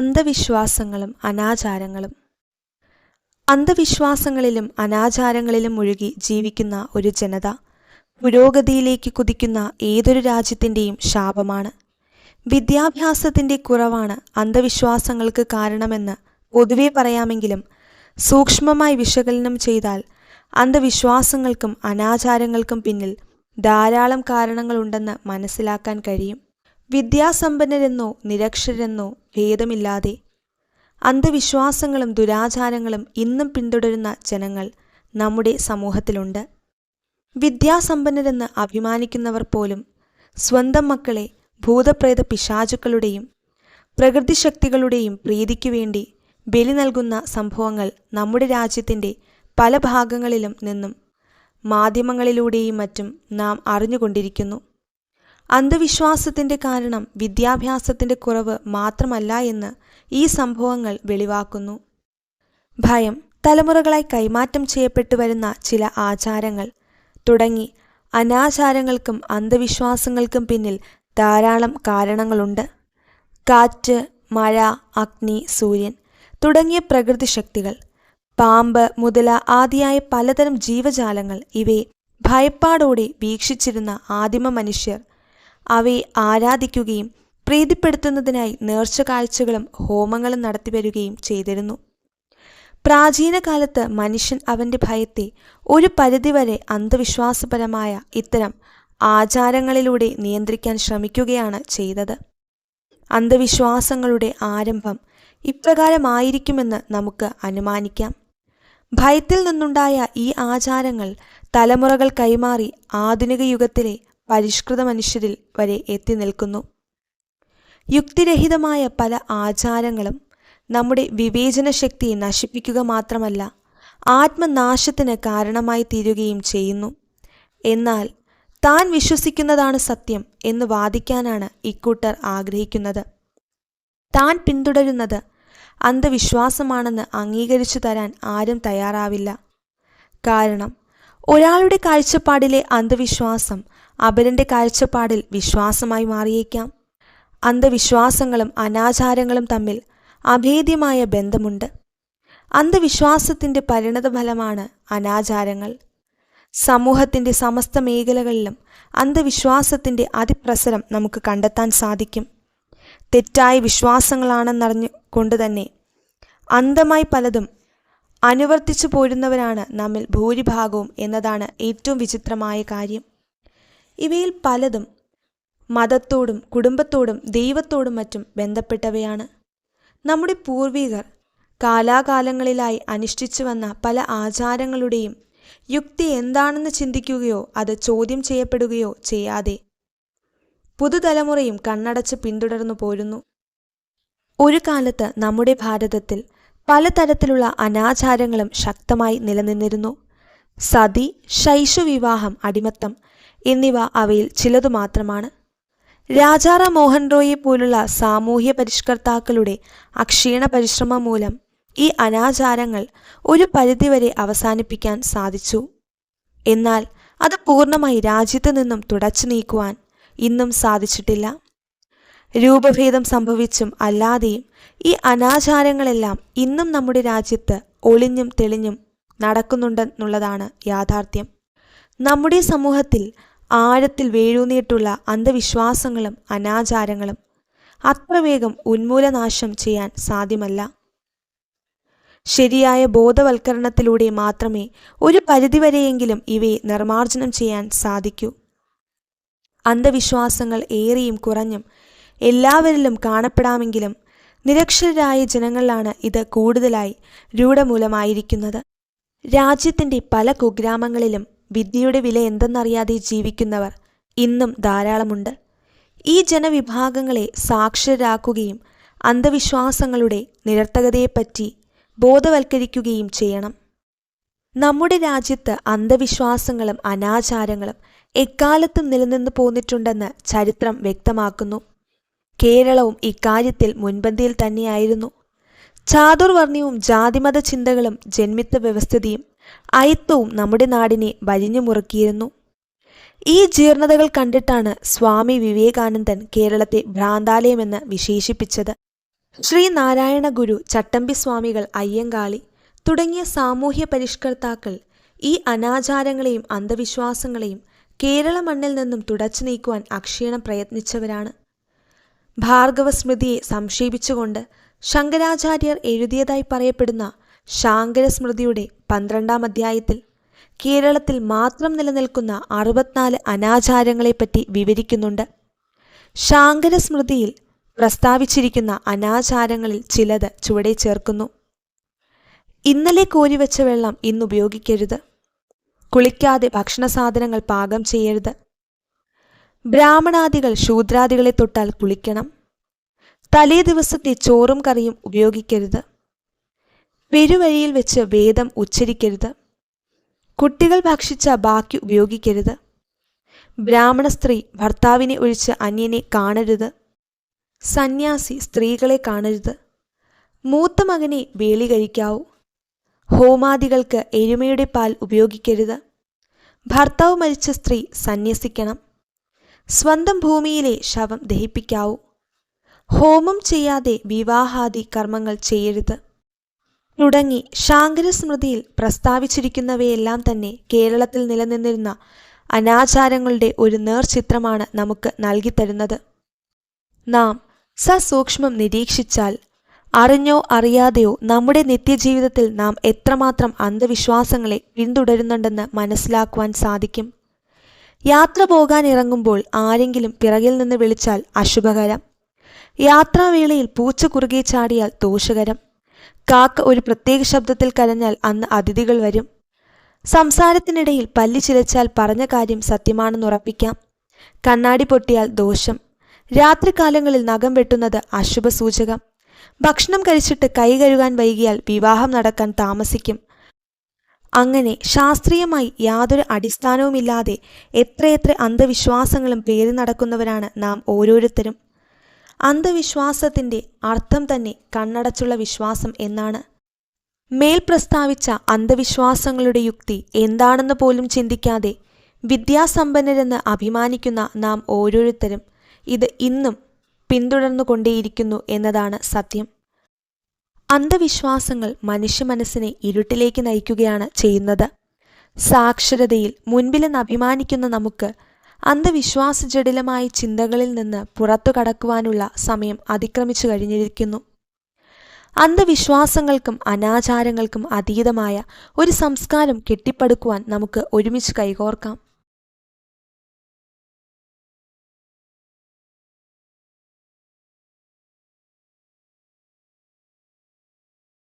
അന്ധവിശ്വാസങ്ങളും അനാചാരങ്ങളും. അന്ധവിശ്വാസങ്ങളിലും അനാചാരങ്ങളിലും മുഴുകി ജീവിക്കുന്ന ഒരു ജനത പുരോഗതിയിലേക്ക് കുതിക്കുന്ന ഏതൊരു രാജ്യത്തിന്റെയും ശാപമാണ്. വിദ്യാഭ്യാസത്തിന്റെ കുറവാണ് അന്ധവിശ്വാസങ്ങൾക്ക് കാരണമെന്ന് പൊതുവെ പറയാമെങ്കിലും സൂക്ഷ്മമായി വിശകലനം ചെയ്താൽ അന്ധവിശ്വാസങ്ങൾക്കും അനാചാരങ്ങൾക്കും പിന്നിൽ ധാരാളം കാരണങ്ങളുണ്ടെന്ന് മനസ്സിലാക്കാൻ കഴിയും. വിദ്യാസമ്പന്നരെന്നോ നിരക്ഷരെന്നോ ഭേദമില്ലാതെ. അന്ധവിശ്വാസങ്ങളും ദുരാചാരങ്ങളും ഇന്നും പിന്തുടരുന്ന ജനങ്ങൾ നമ്മുടെ സമൂഹത്തിലുണ്ട്. വിദ്യാസമ്പന്നരെന്ന് അഭിമാനിക്കുന്നവർ പോലും സ്വന്തം മക്കളെ ഭൂതപ്രേത പിശാചുക്കളുടെയും പ്രകൃതിശക്തികളുടെയും പ്രീതിക്കു വേണ്ടി ബലി നൽകുന്ന സംഭവങ്ങൾ നമ്മുടെ രാജ്യത്തിന്റെ പല ഭാഗങ്ങളിലും നിന്നും മാധ്യമങ്ങളിലൂടെയും മറ്റും നാം അറിഞ്ഞുകൊണ്ടിരിക്കുന്നു. അന്ധവിശ്വാസത്തിന്റെ കാരണം വിദ്യാഭ്യാസത്തിന്റെ കുറവ് മാത്രമല്ല എന്ന് ഈ സംഭവങ്ങൾ വെളിവാക്കുന്നു. ഭയം തലമുറകളായി കൈമാറ്റം ചെയ്യപ്പെട്ടു വരുന്ന ചില ആചാരങ്ങൾ തുടങ്ങി അനാചാരങ്ങൾക്കും അന്ധവിശ്വാസങ്ങൾക്കും പിന്നിൽ ധാരാളം കാരണങ്ങളുണ്ട്. കാറ്റ് മഴ അഗ്നി സൂര്യൻ തുടങ്ങിയ പ്രകൃതി ശക്തികൾ പാമ്പ് മുതല ആദിയായ പലതരം ജീവജാലങ്ങൾ ഇവയെ ഭയപ്പാടോടെ വീക്ഷിച്ചിരുന്ന ആദിമ മനുഷ്യർ അവയെ ആരാധിക്കുകയും പ്രീതിപ്പെടുത്തുന്നതിനായി നേർച്ച കാഴ്ചകളും ഹോമങ്ങളും നടത്തിവരികയും ചെയ്തിരുന്നു. പ്രാചീന കാലത്ത് മനുഷ്യൻ അവന്റെ ഭയത്തെ ഒരു പരിധിവരെ അന്ധവിശ്വാസപരമായ ഇത്തരം ആചാരങ്ങളിലൂടെ നിയന്ത്രിക്കാൻ ശ്രമിക്കുകയാണ് ചെയ്തത്. അന്ധവിശ്വാസങ്ങളുടെ ആരംഭം ഇപ്രകാരമായിരിക്കുമെന്ന് നമുക്ക് അനുമാനിക്കാം. ഭയത്തിൽ നിന്നുണ്ടായ ഈ ആചാരങ്ങൾ തലമുറകൾ കൈമാറി ആധുനിക യുഗത്തിലെ പരിഷ്കൃത മനുഷ്യരിൽ വരെ എത്തി നിൽക്കുന്നു. യുക്തിരഹിതമായ പല ആചാരങ്ങളും നമ്മുടെ വിവേചന ശക്തിയെ നശിപ്പിക്കുക മാത്രമല്ല ആത്മനാശത്തിന് കാരണമായി തീരുകയും ചെയ്യുന്നു. എന്നാൽ താൻ വിശ്വസിക്കുന്നതാണ് സത്യം എന്ന് വാദിക്കാനാണ് ഇക്കൂട്ടർ ആഗ്രഹിക്കുന്നത്. താൻ പിന്തുടരുന്നത് അന്ധവിശ്വാസമാണെന്ന് അംഗീകരിച്ചു തരാൻ ആരും തയ്യാറാവില്ല. കാരണം ഒരാളുടെ കാഴ്ചപ്പാടിലെ അന്ധവിശ്വാസം അപരന്റെ കാഴ്ചപ്പാടിൽ വിശ്വാസമായി മാറിയേക്കാം. അന്ധവിശ്വാസങ്ങളും അനാചാരങ്ങളും തമ്മിൽ അഭേദ്യമായ ബന്ധമുണ്ട്. അന്ധവിശ്വാസത്തിന്റെ പരിണതഫലമാണ് അനാചാരങ്ങൾ. സമൂഹത്തിന്റെ സമസ്ത മേഖലകളിലും അന്ധവിശ്വാസത്തിന്റെ അതിപ്രസരം നമുക്ക് കണ്ടെത്താൻ സാധിക്കും. തെറ്റായ വിശ്വാസങ്ങളാണെന്നറിഞ്ഞു കൊണ്ട് തന്നെ അന്ധമായി പലതും അനുവർത്തിച്ചു പോരുന്നവരാണ് നമ്മിൽ ഭൂരിഭാഗവും എന്നതാണ് ഏറ്റവും വിചിത്രമായ കാര്യം. ഇവയിൽ പലതും മതത്തോടും കുടുംബത്തോടും ദൈവത്തോടും മറ്റും ബന്ധപ്പെട്ടവയാണ്. നമ്മുടെ പൂർവികർ കാലാകാലങ്ങളിലായി അനുഷ്ഠിച്ചു വന്ന പല ആചാരങ്ങളുടെയും യുക്തി എന്താണെന്ന് ചിന്തിക്കുകയോ അത് ചോദ്യം ചെയ്യപ്പെടുകയോ ചെയ്യാതെ പുതുതലമുറയും കണ്ണടച്ച് പിന്തുടർന്നു പോരുന്നു. ഒരു കാലത്ത് നമ്മുടെ ഭാരതത്തിൽ പലതരത്തിലുള്ള അനാചാരങ്ങളും ശക്തമായി നിലനിന്നിരുന്നു. സതി ശൈശുവിവാഹം അടിമത്തം എന്നിവ അവയിൽ ചിലതു മാത്രമാണ് രാജാറാം മോഹൻ റോയെ പോലുള്ള സാമൂഹ്യ പരിഷ്കർത്താക്കളുടെ അക്ഷീണ പരിശ്രമം മൂലം ഈ അനാചാരങ്ങൾ ഒരു പരിധിവരെ അവസാനിപ്പിക്കാൻ സാധിച്ചു. എന്നാൽ അത് പൂർണമായി രാജ്യത്തു നിന്നും തുടച്ചു നീക്കുവാൻ ഇന്നും സാധിച്ചിട്ടില്ല. രൂപഭേദം സംഭവിച്ചും അല്ലാതെയും ഈ അനാചാരങ്ങളെല്ലാം ഇന്നും നമ്മുടെ രാജ്യത്ത് ഒളിഞ്ഞും തെളിഞ്ഞും നടക്കുന്നുണ്ടെന്നുള്ളതാണ് യാഥാർത്ഥ്യം. നമ്മുടെ സമൂഹത്തിൽ ആഴത്തിൽ വേരൂന്നിയിട്ടുള്ള അന്ധവിശ്വാസങ്ങളും അനാചാരങ്ങളും അത്ര വേഗം ഉന്മൂലനാശം ചെയ്യാൻ സാധ്യമല്ല. ശരിയായ ബോധവൽക്കരണത്തിലൂടെ മാത്രമേ ഒരു പരിധിവരെയെങ്കിലും ഇവയെ നിർമാർജനം ചെയ്യാൻ സാധിക്കൂ. അന്ധവിശ്വാസങ്ങൾ ഏറെയും കുറഞ്ഞും എല്ലാവരിലും കാണപ്പെടാമെങ്കിലും നിരക്ഷരായ ജനങ്ങളിലാണ് ഇത് കൂടുതലായി രൂഢമൂലമായിരിക്കുന്നത്. രാജ്യത്തിന്റെ പല കുഗ്രാമങ്ങളിലും വിദ്യയുടെ വില എന്തെന്നറിയാതെ ജീവിക്കുന്നവർ ഇന്നും ധാരാളമുണ്ട്. ഈ ജനവിഭാഗങ്ങളെ സാക്ഷരരാക്കുകയും അന്ധവിശ്വാസങ്ങളുടെ നിരർത്ഥകതയെപ്പറ്റി ബോധവൽക്കരിക്കുകയും ചെയ്യണം. നമ്മുടെ രാജ്യത്ത് അന്ധവിശ്വാസങ്ങളും അനാചാരങ്ങളും എക്കാലത്തും നിലനിന്നു പോന്നിട്ടുണ്ടെന്ന് ചരിത്രം വ്യക്തമാക്കുന്നു. കേരളവും ഇക്കാര്യത്തിൽ മുൻപന്തിയിൽ തന്നെയായിരുന്നു. ചാതുർവർണയവും ജാതിമത ചിന്തകളും ജന്മിത്ത വ്യവസ്ഥിതിയും അയിത്തവും നമ്മുടെ നാടിനെ വലിഞ്ഞു മുറുക്കിയിരുന്നു. ഈ ജീർണതകൾ കണ്ടിട്ടാണ് സ്വാമി വിവേകാനന്ദൻ കേരളത്തെ ഭ്രാന്താലയമെന്ന് വിശേഷിപ്പിച്ചത്. ശ്രീനാരായണ ഗുരു ചട്ടമ്പി സ്വാമികൾ അയ്യങ്കാളി തുടങ്ങിയ സാമൂഹ്യ പരിഷ്കർത്താക്കൾ ഈ അനാചാരങ്ങളെയും അന്ധവിശ്വാസങ്ങളെയും കേരള മണ്ണിൽ നിന്നും തുടച്ചു നീക്കുവാൻ അക്ഷീണം പ്രയത്നിച്ചവരാണ്. ഭാർഗവസ്മൃതിയെ സംക്ഷേപിച്ചുകൊണ്ട് ശങ്കരാചാര്യർ എഴുതിയതായി പറയപ്പെടുന്ന ശാങ്കര സ്മൃതിയുടെ പന്ത്രണ്ടാം അധ്യായത്തിൽ കേരളത്തിൽ മാത്രം നിലനിൽക്കുന്ന അറുപത്തിനാല് അനാചാരങ്ങളെപ്പറ്റി വിവരിക്കുന്നുണ്ട്. ശാങ്കര സ്മൃതിയിൽ പ്രസ്താവിച്ചിരിക്കുന്ന അനാചാരങ്ങളിൽ ചിലത് ചുവടെ ചേർക്കുന്നു. ഇന്നലെ കോരിവെച്ച വെള്ളം ഇന്ന് ഉപയോഗിക്കരുത് കുളിക്കാതെ ഭക്ഷണ സാധനങ്ങൾ പാകം ചെയ്യരുത്. ബ്രാഹ്മണാദികൾ ശൂദ്രാദികളെ തൊട്ടാൽ കുളിക്കണം. തലേ ദിവസത്തെ ചോറും കറിയും ഉപയോഗിക്കരുത്. പെരുവഴിയിൽ വെച്ച് വേദം ഉച്ചരിക്കരുത്. കുട്ടികൾ ഭക്ഷിച്ച ബാക്കി ഉപയോഗിക്കരുത്. ബ്രാഹ്മണ സ്ത്രീ ഭർത്താവിനെ ഒഴിച്ച് അന്യനെ കാണരുത്. സന്യാസി സ്ത്രീകളെ കാണരുത്. മൂത്ത മകനെ വേളി കഴിക്കാവൂ. ഹോമാദികൾക്ക് എരുമയുടെ പാൽ ഉപയോഗിക്കരുത്. ഭർത്താവ് മരിച്ച സ്ത്രീ സന്യസിക്കണം. സ്വന്തം ഭൂമിയിലെ ശവം ദഹിപ്പിക്കാവൂ. ഹോമം ചെയ്യാതെ വിവാഹാദി കർമ്മങ്ങൾ ചെയ്യരുത്. തുടങ്ങി ശാങ്കര സ്മൃതിയിൽ പ്രസ്താവിച്ചിരിക്കുന്നവയെല്ലാം തന്നെ കേരളത്തിൽ നിലനിന്നിരുന്ന അനാചാരങ്ങളുടെ ഒരു നേർചിത്രമാണ് നമുക്ക് നൽകിത്തരുന്നത്. നാം സസൂക്ഷ്മം നിരീക്ഷിച്ചാൽ അറിഞ്ഞോ അറിയാതെയോ നമ്മുടെ നിത്യജീവിതത്തിൽ നാം എത്രമാത്രം അന്ധവിശ്വാസങ്ങളെ പിന്തുടരുന്നുണ്ടെന്ന് മനസ്സിലാക്കുവാൻ സാധിക്കും. യാത്ര പോകാൻ ഇറങ്ങുമ്പോൾ ആരെങ്കിലും പിറകിൽ നിന്ന് വിളിച്ചാൽ അശുഭകരം. യാത്രാവേളയിൽ പൂച്ച കുറുകെ ചാടിയാൽ ദോഷകരം. കാക്ക ഒരു പ്രത്യേക ശബ്ദത്തിൽ കരഞ്ഞാൽ അന്ന് അതിഥികൾ വരും. സംസാരത്തിനിടയിൽ പല്ലി ചിലച്ചാൽ പറഞ്ഞ കാര്യം സത്യമാണെന്ന് ഉറപ്പിക്കാം. കണ്ണാടി പൊട്ടിയാൽ ദോഷം. രാത്രികാലങ്ങളിൽ നഖം വെട്ടുന്നത് അശുഭ സൂചകം ഭക്ഷണം കഴിച്ചിട്ട് കൈ കഴുകാൻ വൈകിയാൽ വിവാഹം നടക്കാൻ താമസിക്കും. അങ്ങനെ ശാസ്ത്രീയമായി യാതൊരു അടിസ്ഥാനവുമില്ലാതെ എത്രയെത്ര അന്ധവിശ്വാസങ്ങളും പേറി നടക്കുന്നവരാണ് നാം ഓരോരുത്തരും. അന്ധവിശ്വാസത്തിന്റെ അർത്ഥം തന്നെ കണ്ണടച്ചുള്ള വിശ്വാസം എന്നാണ്. മേൽ പ്രസ്താവിച്ച അന്ധവിശ്വാസങ്ങളുടെ യുക്തി എന്താണെന്ന് പോലും ചിന്തിക്കാതെ വിദ്യാസമ്പന്നരെന്ന് അഭിമാനിക്കുന്ന നാം ഓരോരുത്തരും ഇത് ഇന്നും പിന്തുടർന്നുകൊണ്ടേയിരിക്കുന്നു എന്നതാണ് സത്യം. അന്ധവിശ്വാസങ്ങൾ മനുഷ്യ മനസ്സിനെ ഇരുട്ടിലേക്ക് നയിക്കുകയാണ് ചെയ്യുന്നത്. സാക്ഷരതയിൽ മുൻപിലെന്ന് അഭിമാനിക്കുന്ന നമുക്ക് അന്ധവിശ്വാസ ജടിലമായ ചിന്തകളിൽ നിന്ന് പുറത്തു കടക്കുവാനുള്ള സമയം അതിക്രമിച്ചു കഴിഞ്ഞിരിക്കുന്നു. അന്ധവിശ്വാസങ്ങൾക്കും അനാചാരങ്ങൾക്കും അതീതമായ ഒരു സംസ്കാരം കെട്ടിപ്പടുക്കുവാൻ നമുക്ക് ഒരുമിച്ച് കൈകോർക്കാം.